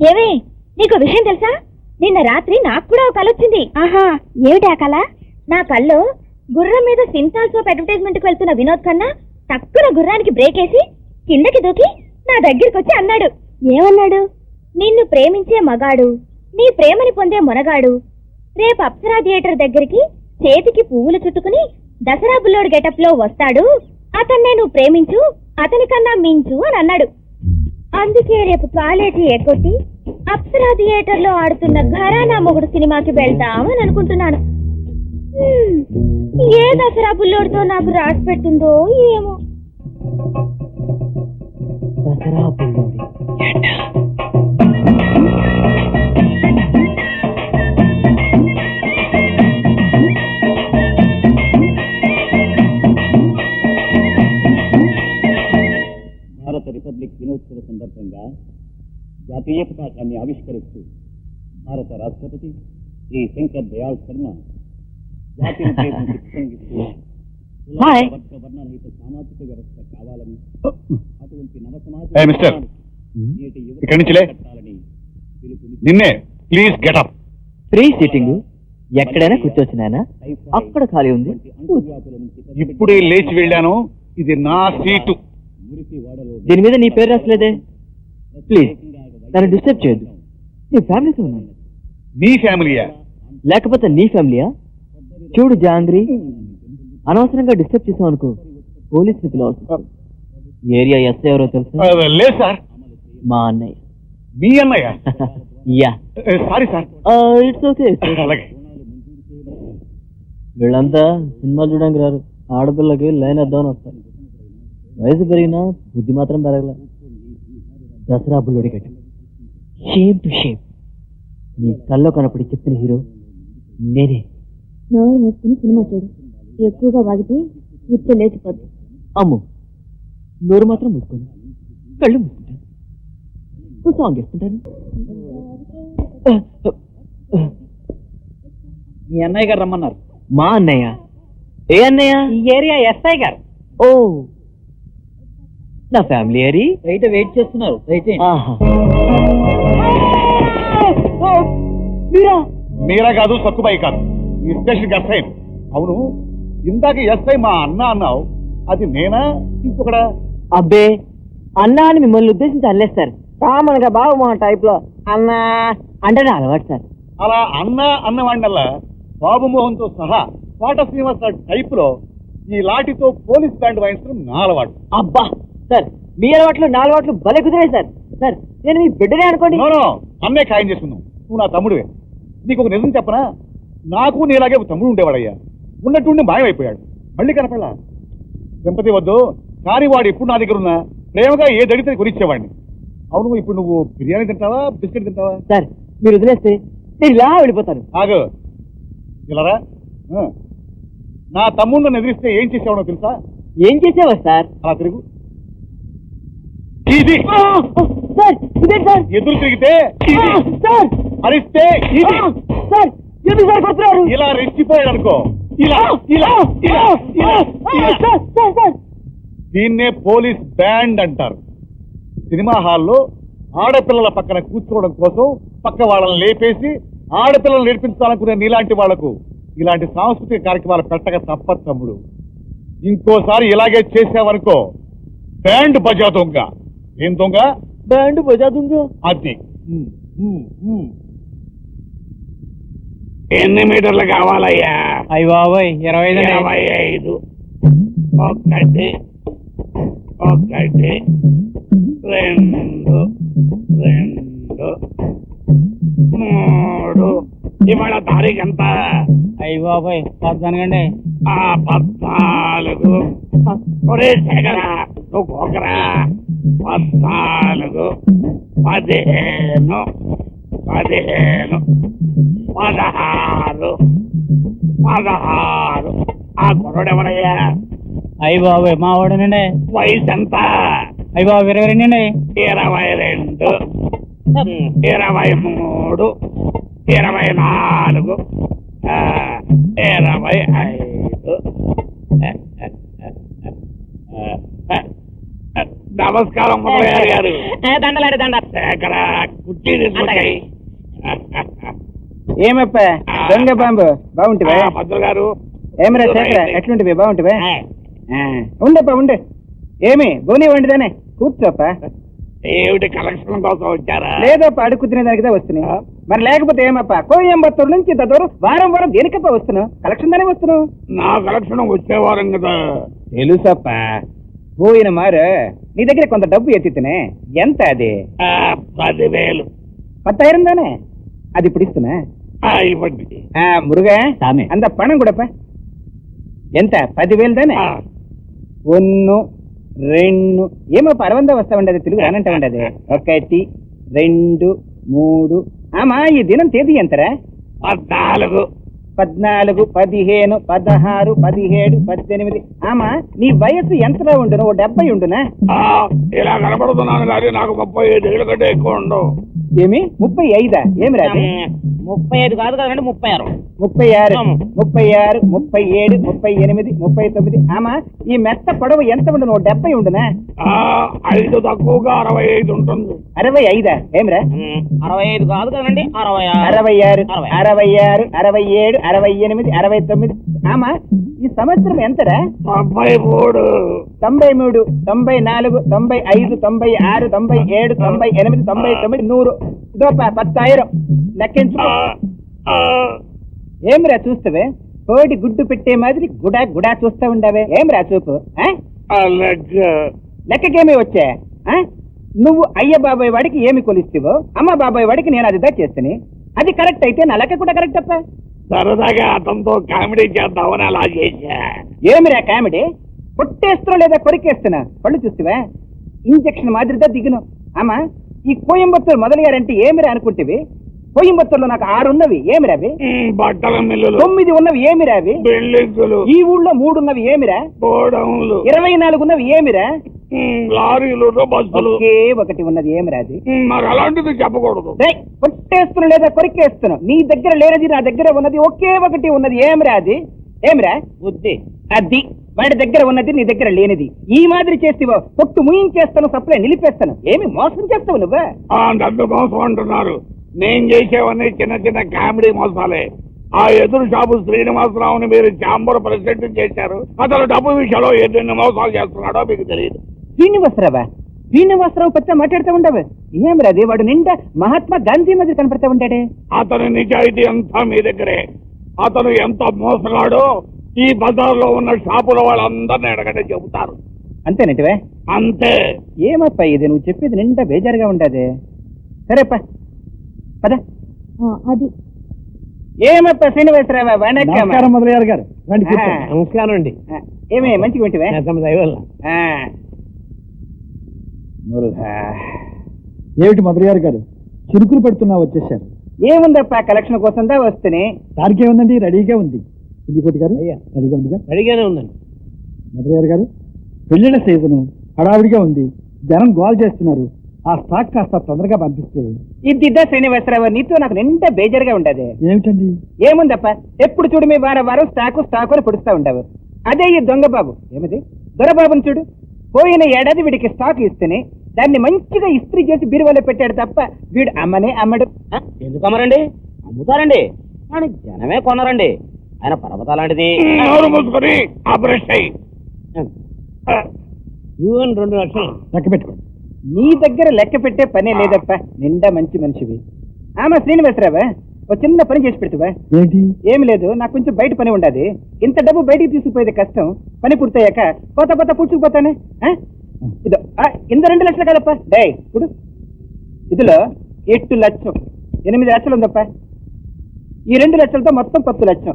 ఏవే నీకు విషయం తెలుసా? నిన్న రాత్రి నాకు కూడా ఒక కళ వచ్చింది. ఆహా. ఏమిటి ఆ కళ నా కళ్ళు గుర్రం మీద సింతాల్ సోప్ అడ్వర్టైజ్మెంట్కు వెళ్తున్న వినోద్ కన్నా తక్కువ గుర్రానికి బ్రేక్ వేసి కిందకి దూకి నా దగ్గరికి వచ్చి అన్నాడు. ఏమన్నాడు? నిన్ను ప్రేమించే మగాడు నీ ప్రేమని పొందే మునగాడు. రేపు అప్సరా థియేటర్ దగ్గరికి చేతికి పువ్వులు చుట్టుకుని దసరా బుల్లోడు గెటప్లో వస్తాడు. అతన్నే నువ్వు ప్రేమించు అతని కన్నా మించు అని అన్నాడు. అందుకే రేపు కాలేజీ ఎగ్గొట్టి అప్సరా థియేటర్లో ఆడుతున్న ఘరానా మొగుడు సినిమాకి వెళ్దామని అనుకుంటున్నాను. ఏ దసరా బుల్లోడితో నాకు రాసి పెడుతుందో ఏమో. దసరా భారత రిపబ్లిక్ దినోత్సవ సందర్భంగా జాతీయ పతాకాన్ని ఆవిష్కరిస్తూ భారత రాష్ట్రపతి శ్రీ శంకర్ దయాళ్ శర్మ జాతీయ ఉద్దేశించి ప్రసంగిస్తూ కుల, హాయ్. వర్గ, వర్ణరహిత సామాజిక వ్యవస్థ కావాలని అటువంటి నవ సమాజ. నేటి పిలుపునిచ్చి నిన్నే. ప్లీజ్ గెటప్ ఫ్రీ సీటింగ్ ఎక్కడైనా కూర్చోవచ్చు నాయన అక్కడ ఖాళీ ఉంది. ఇప్పుడే లేచి వెళ్ళాను. ఇది నా సీటు. దీని మీద నీ పేరు రాసలేదే? ప్లీజ్ నన్ను డిస్టర్బ్ చేయొద్దు. నీ ఫ్యామిలీతో ఉన్నాను. నీ ఫ్యామిలీయా? లేకపోతే నీ ఫ్యామిలీయా? చూడు జాంగ్రీ అనవసరంగా డిస్టర్బ్ చేసాం అనుకో పోలీసుని పిలవాల్సి ఏరియా ఎస్ ఎవరో తెలుసా? లేదు సార్. మా అన్నయ్య. మీ అన్నయ్య? Yeah. Sorry sir. It's okay అలాగే. వీళ్ళంతా సినిమాలు చూడడానికి రారు. ఆడపిల్లకి లైన్ వేద్దామని వస్తారు. వయసు పెరిగినా బుద్ధి మాత్రం పెరగల. దసరా బుల్లుడి గట్టు షేమ్ టు షేమ్ నీ కల్లో కనపడి చెప్పిన హీరో నేనే. నోరు మూసుకుని సినిమా చూడు. ఎక్కువగా వాగితే ఉచ్చ లేచిపోద్ది. అమ్ము. నోరు మాత్రం మూసుకోను. కళ్ళు మూసుకుంటాను. ఓ సాంగ్ వేసుకుంటాను మీ అన్నయ్య గారు రమ్మన్నారు. మా అన్నయ్య? ఏ అన్నయ్య? ఈ ఏరియా ఎస్ఐ గారు. ఓ. నా ఫ్యామిలీ ఏరి బయట వెయిట్ చేస్తున్నారు. దయచేసి ఆహా. మీరా? కాదు సక్కుబాయి కాదు. ఈ స్టేషన్కి ఎస్ఐ. అవును ఇందాక ఎస్ఐ మా అన్న అన్నావు. అది నేనా? ఇంకొకడా? అబ్బే అన్నా అని మిమ్మల్ని ఉద్దేశించి అనలేదు సార్ కామన్గా బాబు మా టైప్లో అన్నా అంటే నా అలవాటు సార్. అలా అన్న అన్నవాడినల్లా బాబుమోహన్తో సహా కోట శ్రీనివాస టైప్లో ఈ లాఠీతో పోలీస్ బ్యాండ్ వాయించడం నా అలవాటు. అబ్బా సార్ మీ అలవాట్లు నా అలవాట్లు భలే కుదిరాయి సార్. సార్ నేను మీ బిడ్డనే అనుకోండి. అన్నే ఖాయం చేసుకున్నావు నువ్వు నా తమ్ముడివే. నీకు ఒక నిజం చెప్పనా? నాకు నీలాగే ఒక తమ్ముడు ఉండేవాడయ్యా. ఉన్నట్టుండి మాయమైపోయాడు. మళ్ళీ కనపడలా? సింపతి వద్దు. కానీ వాడు ఎప్పుడు నా దగ్గర ఉన్నా ప్రేమగా ఏ దడితే కొనిచ్చేవాడిని. అవును ఇప్పుడు నువ్వు బిర్యానీ తింటావా బిస్కెట్ తింటావా? సార్ మీరు వదిలేస్తే నేను ఇలా వెళ్ళిపోతాను. ఆగు. ఇలారా ఆ. నా తమ్ముడిని ఎదిరిస్తే ఏం చేసేవాడో తెలుసా? ఏం చేసేవా సార్? అలా తిరుగు. ఇది సార్ ఇదే సార్. ఎదురు తిరిగితే ఇది సార్. అరిస్తే ఇది సార్ ఎందుకు సార్ ఇలా రెచ్చిపోయాడు అనుకో. ఇలా ఇలా ఇలా ఇలా. Sir sir sir. దీన్నే పోలీస్ బ్యాండ్ అంటారు. సినిమా హాల్లో ఆడపిల్లల పక్కన కూర్చోవడం కోసం పక్క వాళ్ళని లేపేసి ఆడపిల్లలు నేర్పించాలనుకునే నీలాంటి వాళ్ళకు ఇలాంటి సాంస్కృతిక కార్యక్రమాలు పెట్టక తప్ప తమ్ముడు. ఇంకోసారి ఇలాగే చేసావనుకో బ్యాండ్ బజా దొంగ ఏం దొంగ? బ్యాండ్ అది. ఉమ్, ఉమ్, ఉమ్. ఎన్ని మీటర్లు కావాలయ్యా? అయ్యి బాబాయ్ ఇరవై ఇరవై ఐదు. ఒకటి ఒకటి రెండు రెండు మూడు. ఇవాళ తారీఖు ఎంత? అయ్యి బాబాయ్ పద్దనగండి ఆ పద్నాలుగు. ఒరే శేఖరా నువ్వు పోకరా. పద్నాలుగు పదిహేను పదిహేను పదహారు పదహారు. ఆ కుర్రోడెవరయ్యా అయ్యి బాబాయ్ మా వాడనండి. వయసు ఎంత అయ్యి బాబు ఇరవై రెండు అండి ఇరవై రెండు ఇరవై మూడు ఇరవై నాలుగు ఇరవై ఐదు నమస్కారం మురళయ్య గారు. దండలాడి దండ. కుర్చీ తీసుకొచ్చాయి. ఏమప్ప? దొంగ బాంబు. బాగుంటివా? గారు. ఏమరా శేఖర? ఎట్లుంటివి? బాగుంటివా? ఉండప్ప ఉండు. ఏమి? బోని వండిదానే? కూర్చోప్ప? ఏమిటి కలెక్షన్ కోసం వచ్చారా? లేదప్ప అడుగుతున్న దానికి దా వస్తున్నాయి మరి లేకపోతే ఏమప్ప? కోయంబత్తూరు నుంచి ఇంత దూరం వారం వారం దేనికప్ప వస్తున్నావు కలెక్షన్ దానే వస్తున్నావు నా కలెక్షన్ వచ్చేవారం కదా. తెలుసప్ప. పోయిన మారు నీ దగ్గర కొంత డబ్బు ఎత్తితేనే ఎంత అది ఆ, పదివేలు పత్తాయిరం దానే అది ఇప్పుడు ఇస్తున్నా ఆ, ఇవ్వండి ఆ, మురుగా సామే. అంత పణం కూడప్ప ఎంత పదివేలు దానే ఆ, ఒన్ను రెండు ఏమో పరవంద వస్తా ఉండదు తెలుగు రానంటా ఉండదు ఒకటి రెండు మూడు ఆమా ఈ దినం తేదీ ఎంతరా పద్నాలుగు పద్నాలుగు పదిహేను పదహారు పదిహేడు పద్దెనిమిది. ఆమా నీ వయసు ఎంతలో ఉండును? ఓ డెబ్బై ఉండునా? ఆ, ఇలా కనబడుతున్నాను కానీ నాకు ముప్పై ఐదు ఏళ్ళ కంటే ఎక్కువ ఉండవు. ఏమి? ముప్పై ఐదా? ఏమి రాదు ముప్పై ఐదు కాదు కదండి ముప్పై ఆరు. ముప్పై ఆరు ముప్పై ఆరు ముప్పై ఏడు ముప్పై ఎనిమిది ముప్పై తొమ్మిది. ఆమా ఈ మెత్త పొడవు ఎంత ఉండును? ఓ డెబ్బై ఉండునా? ఆ, ఐదు తక్కువగా అరవై ఐదు ఉంటుంది. అరవై ఐదా? ఏమిరా అరవై ఐదు కాదు కదండి అరవై అరవై ఆరు. అరవై ఆరు అరవై ఏడు అరవై ఎనిమిది అరవై తొమ్మిది. ఆమా ఈ సంవత్సరం ఎంతరా? తొంభై మూడు. తొంభై మూడు తొంభై నాలుగు తొంభై ఐదు తొంభై ఆరు తొంభై ఏడు తొంభై ఎనిమిది తొంభై తొమ్మిది నూరు. ఇదో ప- పత్తాయిరం. ఆ, ఏమిరా చూస్తావే? కోడి గుడ్డు పెట్టే మాదిరి గుడా గుడా చూస్తా ఉండవే. ఏమిరా చూపు లెక్కకేమి వచ్చా? ఆ? నువ్వు అయ్య బాబాయ్ వాడికి ఏమి కొలిస్తావో అమ్మ బాబాయ్ వాడికి నేను అది దా చేస్తాను. అది కరెక్ట్ అయితే నా లెక్క కూడా కరెక్ట్ అప్ప. సరదాగా అతనితో కామెడీ చేద్దామని అలా చేశా. ఏమిరా కామెడీ? కొట్టేస్తున్నా లేదా కొరికేస్తున్నా? పళ్ళు చూస్తావా? ఇంజక్షన్ మాదిరిదా దిగును. అమ్మా ఈ కోయంబత్తూరు మొదలయ్యారంటే ఏమిరా అనుకుంటేవి? కోయంబత్తూరులో నాకు ఆరు ఉన్నవి ఏమిరా అవి? ఉమ్, బట్టల మిల్లులు. తొమ్మిది ఉన్నవి ఏమిరా అవి? బిల్డింగులు. ఈ ఊళ్ళో మూడు ఉన్నవి ఏమిరా? గోడౌన్లు. ఇరవై నాలుగు ఉన్నవి ఏమిరా? లారీలు బస్సులు. ఒకే ఒకటి ఉన్నది ఏమిరా అది ఉమ్, మరి అలాంటిది చెప్పకూడదు. కొట్టేస్తున్నా లేదా కొరికేస్తున్నా నీ దగ్గర లేనిది నా దగ్గర ఉన్నది ఒకే ఒకటి ఉన్నది ఏమిరా అది ఏమిరా బుద్ధి. అది వాడి దగ్గర ఉన్నది నీ దగ్గర లేనిది. ఈ మాదిరి చేస్తేవో పొట్టు ముయించేస్తాను సప్లై నిలిపేస్తాను. ఏమి మోసం చేస్తావు నువ్వా? మోసం అంటున్నారు. నేను చేసేవన్నీ చిన్న చిన్న కామెడీ మోసాలే. ఆ ఎదురు షాపు శ్రీనివాసరావుని మీరు చాంబర్ ప్రెసిడెంట్ చేశారు. అతను డబ్బు విషయంలో ఎన్ని మోసాలు చేస్తున్నాడో మీకు తెలియదు. శ్రీనివాసరావా? శ్రీనివాసరావు పెద్ద మాట్లాడుతూ ఉండవు. ఏమిరా అది? వాడు నిండా మహాత్మా గాంధీ మధ్య కనపడతా ఉంటాడే. అతని నిజాయితీ అంతా మీ దగ్గరే. అతను ఎంత మోసగాడో ఈ బజార్లో ఉన్న షాపుల వాళ్ళందరినీ అడగండి చెబుతారు. అంతేనంటివే? అంతే. ఏమప్పా ఇది? నువ్వు చెప్పేది నిండా బేజారుగా ఉండదే. సరేప్ప. పద. అది. ఏమప్పా శ్రీనివాసరావా? వణక్కమ్మ. మొదలయ్యారు గారు. రండి నమస్కారం అండి. ఏమి మంచిగా ఆ. ఏమిటి మొదలయ్యారు గారు చురుకులు పెడుతున్నా వచ్చేసారు ఏముందప్పా? కలెక్షన్ కోసం దా వస్తుంది దానికి ఏముందండి? రెడీగా ఉంది. పుల్లికోటి గారు. రెడీగా ఉందిగా అడిగానే ఉందండి. మొదలయ్యారు గారు పెళ్ళిళ్ళ సీజను హడావిడిగా ఉంది. జనం గోల్ చేస్తున్నారు. ఆ స్టాక్ కాస్త తొందరగా పంపిస్తే. ఇద్దిద్దా శ్రీనివాసరావు నీతో నాకు నిండా బేజారుగా ఉండదు. ఏమిటండి? ఏముందప్ప? ఎప్పుడు చూడు మీ వారం వారం స్టాకు స్టాకు అని పొడుస్తా ఉండవు. అదే ఈ దొంగ బాబు ఏమిది? దొరబాబుని చూడు. పోయిన ఏడాది వీడికి స్టాక్ ఇస్తేనే దాన్ని మంచిగా ఇస్త్రీ చేసి బీరువాలో పెట్టాడు తప్ప వీడు అమ్మనే అమ్మడు. ఎందుకు అమ్మరండి? అమ్ముతారండి. కానీ జనమే కొనరండి ఆయన అయ్యి యూఎన్ రెండు లక్షలు. లెక్క పెట్టుకోండి నీ దగ్గర లెక్క పెట్టే పనే లేదప్ప. నిండా మంచి మనిషివి. ఆమా శ్రీనివాసరావా? ఒక చిన్న పని చేసి పెడుతువా? ఏంటి? ఏమి లేదు నాకు కొంచెం బయట పని ఉండదు. ఇంత డబ్బు బయటికి తీసుకుపోయేది కష్టం. పని పూర్తయ్యాక పోతా పోతా పుచ్చుకుపోతానే ఇదో ఇంత రెండు లక్షలు కదప్ప. డే ఇప్పుడు ఇదిలో ఎట్టు లక్షం ఎనిమిది లక్షలు ఉందప్ప. ఈ రెండు లక్షలతో మొత్తం పత్తు లక్షం